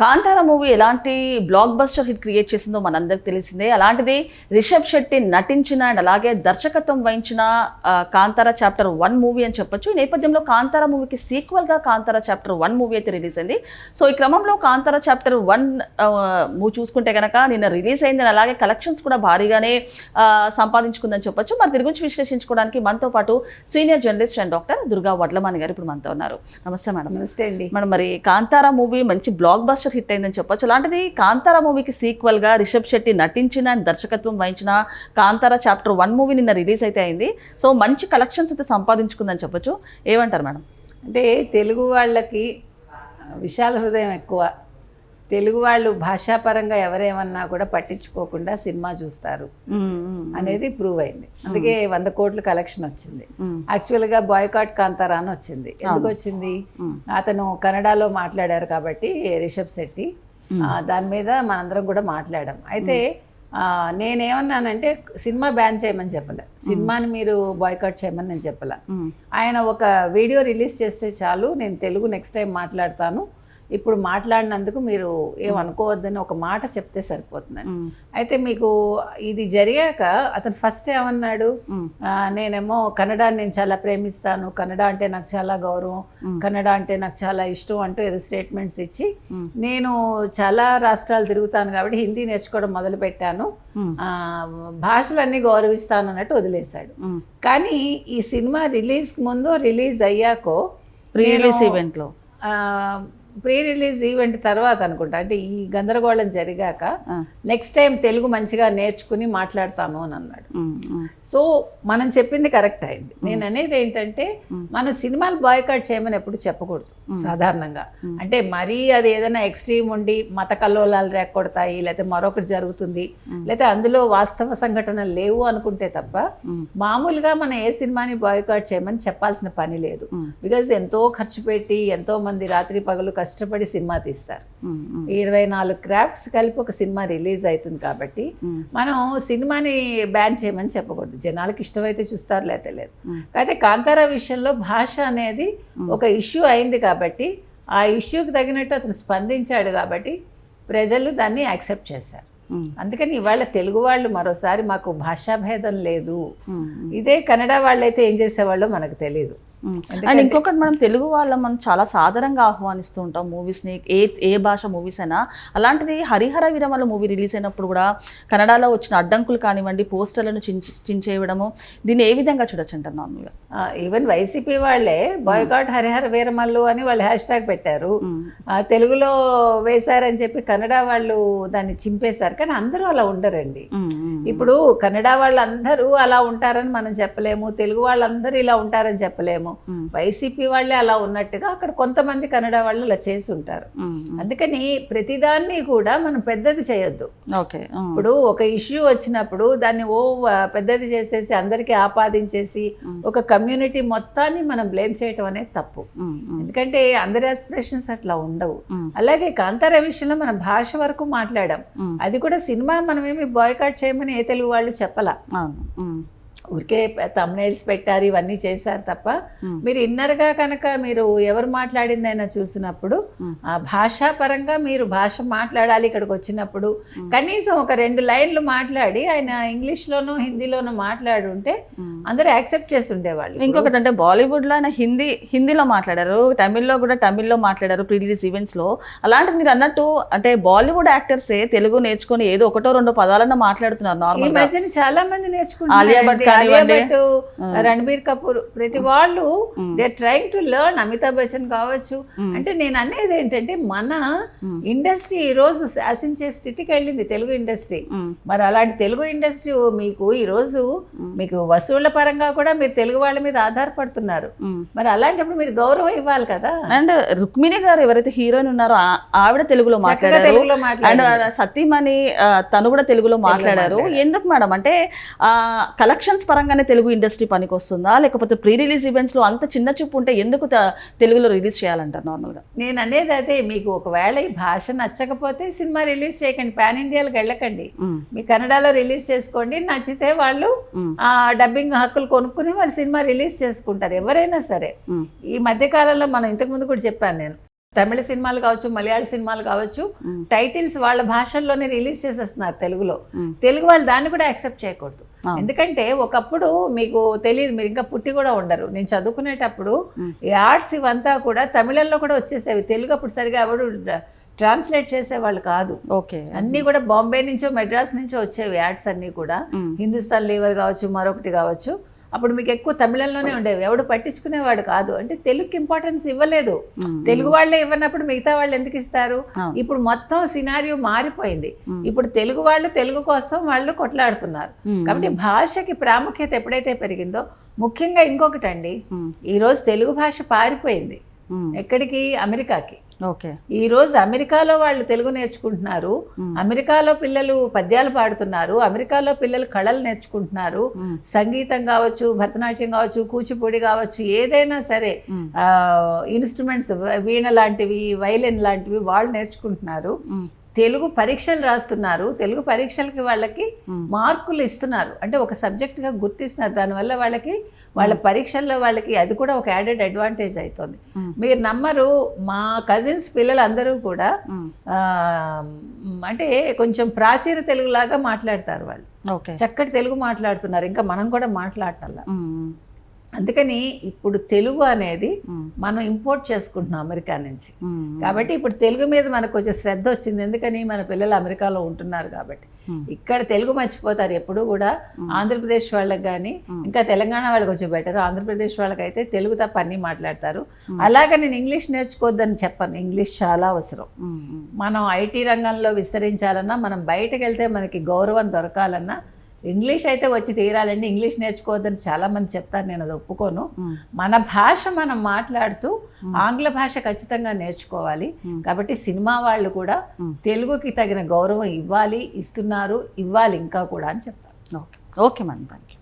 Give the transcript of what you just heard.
Kantara movie ఎలాంటి blockbuster hit create చేసిందో మనందరికి తెలిసిందే. అలాంటిది రిషబ్ శెట్టి నటించిన అండ్ అలాగే దర్శకత్వం వహించిన కాంతార చాప్టర్ వన్ మూవీ అని చెప్పొచ్చు. ఈ నేపథ్యంలో కాంతార మూవీకి సీక్వెల్గా కాంతార చాప్టర్ వన్ మూవీ అయితే రిలీజ్ అయింది. సో ఈ క్రమంలో కాంతార చాప్టర్ వన్ మూవీ చూసుకుంటే కనుక నిన్న రిలీజ్ అయింది and అలాగే కలెక్షన్స్ కూడా భారీగానే సంపాదించుకుందని చెప్పొచ్చు. మరి దీని గురించి విశ్లేషించుకోవడానికి మనతో పాటు senior journalist and doctor Durga Vadlamani garu ఇప్పుడు మనతో ఉన్నారు. నమస్తే మేడం. నమస్తే అండి. మనం మరి కాంతారా మూవీ మంచి బ్లాక్ బస్టర్ హిట్ అయిందని చెప్పొచ్చు. అలాంటిది కాంతారా మూవీకి సీక్వల్గా రిషబ్ శెట్టి నటించిన దర్శకత్వం వహించిన కాంతారా చాప్టర్ వన్ మూవీ నిన్న రిలీజ్ అయితే అయింది. సో మంచి కలెక్షన్స్ అయితే సంపాదించుకుందని చెప్పొచ్చు. ఏమంటారు మేడం? అంటే తెలుగు వాళ్ళకి విశాల హృదయం ఎక్కువ. తెలుగు వాళ్ళు భాషాపరంగా ఎవరేమన్నా కూడా పట్టించుకోకుండా సినిమా చూస్తారు అనేది ప్రూవ్ అయింది. అందుకే వంద కోట్ల కలెక్షన్ వచ్చింది. యాక్చువల్గా బాయ్కాట్ కాంతారా అని వచ్చింది. ఎందుకు వచ్చింది? అతను కన్నడలో మాట్లాడారు కాబట్టి రిషబ్ శెట్టి. దాని మీద మనందరం కూడా మాట్లాడాం. అయితే నేనేమన్నానంటే సినిమా బ్యాన్ చేయమని చెప్పలే. సినిమాని మీరు బాయ్కాట్ చేయమని నేను చెప్పలే. ఆయన ఒక వీడియో రిలీజ్ చేస్తే చాలు నేను తెలుగు నెక్స్ట్ టైం మాట్లాడతాను. ఇప్పుడు మాట్లాడినందుకు మీరు ఏమనుకోవద్దని ఒక మాట చెప్తే సరిపోతుందని. అయితే మీకు ఇది జరిగాక అతను ఫస్ట్ ఏమన్నాడు? నేనేమో కన్నడ నేను చాలా ప్రేమిస్తాను. కన్నడ అంటే నాకు చాలా గౌరవం. కన్నడ అంటే నాకు చాలా ఇష్టం అంటూ ఏదో స్టేట్మెంట్స్ ఇచ్చి నేను చాలా రాష్ట్రాలు తిరుగుతాను కాబట్టి హిందీ నేర్చుకోవడం మొదలు పెట్టాను. ఆ, భాషలన్నీ గౌరవిస్తాను అన్నట్టు వదిలేశాడు. కానీ ఈ సినిమా రిలీజ్ ముందు రిలీజ్ అయ్యాకో రిలీజ్ ఈవెంట్లో. ప్రీ రిలీజ్ ఈవెంట్ తర్వాత అనుకుంటా. అంటే ఈ గందరగోళం జరిగాక నెక్స్ట్ టైం తెలుగు మంచిగా నేర్చుకుని మాట్లాడతాను అని అన్నాడు. సో మనం చెప్పింది కరెక్ట్ అయింది. నేను అనేది ఏంటంటే మనం సినిమాలు బాయ్కాట్ చేయమని ఎప్పుడు చెప్పకూడదు. సాధారణంగా. అంటే మరీ అది ఏదైనా ఎక్స్ట్రీమ్ ఉండి మత కల్లోలాలు రేకొడతాయి లేకపోతే మరొకటి జరుగుతుంది లేకపోతే అందులో వాస్తవ సంఘటనలు లేవు అనుకుంటే తప్ప మామూలుగా మనం ఏ సినిమాని బాయ్కాట్ చేయమని చెప్పాల్సిన పని లేదు. బికాజ్ ఎంతో ఖర్చు పెట్టి ఎంతో మంది రాత్రి పగలు కష్టపడి సినిమా తీస్తారు. ఇరవై నాలుగు క్రాఫ్ట్స్ కలిపి ఒక సినిమా రిలీజ్ అవుతుంది కాబట్టి మనం సినిమాని బ్యాన్ చేయమని చెప్పకూడదు. జనాలకు ఇష్టమైతే చూస్తారు లేకపోతే లేదు. అయితే కాంతారా విషయంలో భాష అనేది ఒక ఇష్యూ అయింది కాబట్టి ఆ ఇష్యూకి తగినట్టు అతను స్పందించాడు కాబట్టి ప్రజలు దాన్ని యాక్సెప్ట్ చేశారు. అందుకని ఇవాళ తెలుగు వాళ్ళు మరోసారి మాకు భాషాభేదం లేదు. ఇదే కన్నడ వాళ్ళైతే ఏం చేసేవాళ్ళో మనకు తెలియదు అండ్ ఇంకొకటి మనం తెలుగు వాళ్ళం మనం చాలా సాధారణంగా ఆహ్వానిస్తూ ఉంటాం మూవీస్ని ఏ ఏ భాష మూవీస్ అయినా. అలాంటిది హరిహర విరమల మూవీ రిలీజ్ అయినప్పుడు కూడా కన్నడలో వచ్చిన అడ్డంకులు కానివ్వండి పోస్టర్లను చించి చించేయడము దీన్ని ఏ విధంగా చూడొచ్చు అంటారు నార్మల్గా ఈవెన్ వైసీపీ వాళ్ళే బాయ్కాట్ హరిహర వీరమల్లు అని వాళ్ళు హ్యాష్ ట్యాగ్ పెట్టారు ఆ, తెలుగులో వేశారని చెప్పి కన్నడ వాళ్ళు దాన్ని చింపేశారు. కానీ అందరూ అలా ఉండరండి. ఇప్పుడు కన్నడ వాళ్ళందరూ అలా ఉంటారని మనం చెప్పలేము తెలుగు వాళ్ళందరూ ఇలా ఉంటారని చెప్పలేము. వైసీపీ వాళ్ళే అలా ఉన్నట్టుగా అక్కడ కొంతమంది కన్నడ వాళ్ళు అలా చేసి ఉంటారు అందుకని ప్రతిదాన్ని కూడా మనం పెద్దది చేయొద్దు. ఓకే. ఇప్పుడు ఒక ఇష్యూ వచ్చినప్పుడు దాన్ని ఓ పెద్దది చేసేసి అందరికీ ఆపాదించేసి ఒక కమ్యూనిటీ మొత్తాన్ని మనం బ్లేమ్ చేయటం అనేది తప్పు. ఎందుకంటే అందరి ఆస్పిరేషన్స్ అట్లా ఉండవు. అలాగే కాంతార విషయంలో మనం భాష వరకు మాట్లాడాం. అది కూడా సినిమా మనమేమి బాయ్కాట్ చేయమని ఏ తెలుగు వాళ్ళు చెప్పలా. ఊరికే తమ్నైల్స్ పెట్టారు ఇవన్నీ చేశారు తప్ప మీరు ఇన్నర్గా కనుక మీరు ఎవరు మాట్లాడిందైనా చూసినప్పుడు ఆ భాషా పరంగా మీరు భాష మాట్లాడాలి ఇక్కడికి వచ్చినప్పుడు కనీసం ఒక రెండు లైన్లు మాట్లాడి ఆయన ఇంగ్లీష్లోనూ హిందీలోనూ మాట్లాడి ఉంటే అందరూ యాక్సెప్ట్ చేసి ఉండేవాళ్ళు ఇంకొకటి అంటే బాలీవుడ్లో ఆయన హిందీ హిందీలో మాట్లాడారు తమిళ్ళో కూడా తమిళ్ళో మాట్లాడారు ప్రీ రిలీజ్ ఈవెంట్స్లో అలాంటిది మీరు అన్నట్టు అంటే బాలీవుడ్ యాక్టర్సే తెలుగు నేర్చుకొని ఏదో ఒకటో రెండో పదాలన్నా మాట్లాడుతున్నారు నార్మల్ చాలా మంది ఆలియా రణబీర్ కపూర్ ప్రతి వాళ్ళు they trying to learn Amitabh Bachchan కావచ్చు. అంటే నేను అనేది ఏంటంటే మన ఇండస్ట్రీ ఈ రోజు శాసించే స్థితికి వెళ్ళింది తెలుగు ఇండస్ట్రీ మరి అలాంటి తెలుగు ఇండస్ట్రీ మీకు ఈ రోజు మీకు వసూళ్ళ పరంగా కూడా మీరు తెలుగు వాళ్ళ మీద ఆధారపడుతున్నారు. మరి అలాంటప్పుడు మీరు గౌరవం ఇవ్వాలి కదా. అండ్ రుక్మిణి గారు ఎవరైతే హీరోయిన్ ఉన్నారో ఆవిడ తెలుగులో మాట్లాడారు. అండ్ సతీమణి తను కూడా తెలుగులో మాట్లాడారు. ఎందుకు మేడం? అంటే కలెక్షన్స్ పరంగానే తెలుగు ఇండస్ట్రీ పనికి వస్తుందా లేకపోతే ప్రీ రిలీజ్ ఈవెంట్స్లో అంత చిన్న చూపు ఉంటే ఎందుకు తెలుగులో రిలీజ్ చేయాలంటారు నార్మల్గా? నేను అనేది అదే మీకు ఒకవేళ ఈ భాష నచ్చకపోతే సినిమా రిలీజ్ చేయకండి. పాన్ ఇండియాలకు వెళ్ళకండి. మీ కన్నడలో రిలీజ్ చేసుకోండి. నచ్చితే వాళ్ళు. ఆ డబ్బింగ్ హక్కులు కొనుక్కుని వాళ్ళు సినిమా రిలీజ్ చేసుకుంటారు. ఎవరైనా సరే. ఈ మధ్య కాలంలో మనం ఇంతకుముందు కూడా చెప్పాను నేను. తమిళ సినిమాలు కావచ్చు మలయాళ సినిమాలు కావచ్చు టైటిల్స్ వాళ్ళ భాషల్లోనే రిలీజ్ చేసేస్తున్నారు తెలుగులో. తెలుగు వాళ్ళు దాన్ని కూడా యాక్సెప్ట్ చేయకూడదు. ఎందుకంటే ఒకప్పుడు మీకు తెలియదు మీరు ఇంకా పుట్టి కూడా ఉండరు. నేను చదువుకునేటప్పుడు ఈ ఆర్ట్స్ ఇవంతా కూడా తమిళంలో కూడా వచ్చేసేవి. తెలుగు అప్పుడు సరిగా ఎవడు ట్రాన్స్లేట్ చేసేవాళ్ళు కాదు. ఓకే. అన్నీ కూడా బాంబే నుంచో మెడ్రాస్ నుంచో వచ్చేవి యాడ్స్ అన్నీ కూడా. హిందుస్థాన్ లీవర్ కావచ్చు మరొకటి కావచ్చు. అప్పుడు మీకు ఎక్కువ తమిళంలోనే ఉండేవి. ఎవడు పట్టించుకునేవాడు కాదు. అంటే తెలుగుకి ఇంపార్టెన్స్ ఇవ్వలేదు. తెలుగు వాళ్ళే ఇవ్వనప్పుడు మిగతా వాళ్ళు ఎందుకు ఇస్తారు. ఇప్పుడు మొత్తం సినారియో మారిపోయింది. ఇప్పుడు తెలుగు వాళ్ళు తెలుగు కోసం వాళ్ళు కొట్లాడుతున్నారు. కాబట్టి భాషకి ప్రాముఖ్యత ఎప్పుడైతే పెరిగిందో ముఖ్యంగా ఇంకొకటండి. ఈరోజు తెలుగు భాష పారిపోయింది. ఎక్కడికి? అమెరికాకి. ఈ రోజు అమెరికాలో వాళ్ళు తెలుగు నేర్చుకుంటున్నారు. అమెరికాలో పిల్లలు పద్యాలు పాడుతున్నారు. అమెరికాలో పిల్లలు కళలు నేర్చుకుంటున్నారు. సంగీతం కావచ్చు భరతనాట్యం కావచ్చు కూచిపూడి కావచ్చు ఏదైనా సరే ఇన్స్ట్రుమెంట్స్ వీణ లాంటివి వైలిన్ లాంటివి వాళ్ళు నేర్చుకుంటున్నారు. తెలుగు పరీక్షలు రాస్తున్నారు. తెలుగు పరీక్షలకి వాళ్ళకి మార్కులు ఇస్తున్నారు. అంటే ఒక సబ్జెక్ట్గా గుర్తిస్తున్నారు. దానివల్ల వాళ్ళకి వాళ్ళ పరీక్షల్లో వాళ్ళకి అది కూడా ఒక యాడెడ్ అడ్వాంటేజ్ అవుతుంది మీరు నమ్మరు మా కజిన్స్ పిల్లలు అందరూ కూడా ఆ, అంటే కొంచెం ప్రాచీన తెలుగులాగా మాట్లాడతారు వాళ్ళు. ఓకే. చక్కటి తెలుగు మాట్లాడుతున్నారు ఇంకా మనం కూడా మాట్లాడటల్లా అందుకని ఇప్పుడు తెలుగు అనేది మనం ఇంపోర్ట్ చేసుకుంటున్నాం అమెరికా నుంచి. కాబట్టి ఇప్పుడు తెలుగు మీద మనకు కొంచెం శ్రద్ధ వచ్చింది. ఎందుకని మన పిల్లలు అమెరికాలో ఉంటున్నారు కాబట్టి. ఇక్కడ తెలుగు మర్చిపోతారు. ఎప్పుడు కూడా ఆంధ్రప్రదేశ్ వాళ్ళకి కానీ ఇంకా తెలంగాణ వాళ్ళకి కొంచెం బెటర్ ఆంధ్రప్రదేశ్ వాళ్ళకైతే తెలుగు తప్ప అన్నీ మాట్లాడతారు. అలాగే నేను ఇంగ్లీష్ నేర్చుకోవద్దని చెప్పను. ఇంగ్లీష్ చాలా అవసరం. మనం ఐటీ రంగంలో విస్తరించాలన్నా మనం బయటకు వెళ్తే మనకి గౌరవం దొరకాలన్నా ఇంగ్లీష్ అయితే వచ్చి తీరాలండి. ఇంగ్లీష్ నేర్చుకోవద్దని చాలా మంది చెప్తారు నేను అది ఒప్పుకోను. మన భాష మనం మాట్లాడుతూ ఆంగ్ల భాష ఖచ్చితంగా నేర్చుకోవాలి. కాబట్టి సినిమా వాళ్ళు కూడా తెలుగుకి తగిన గౌరవం ఇవ్వాలి ఇస్తున్నారు ఇవ్వాలి ఇంకా కూడా అని చెప్తారు. Okay. Okay madam. Thank you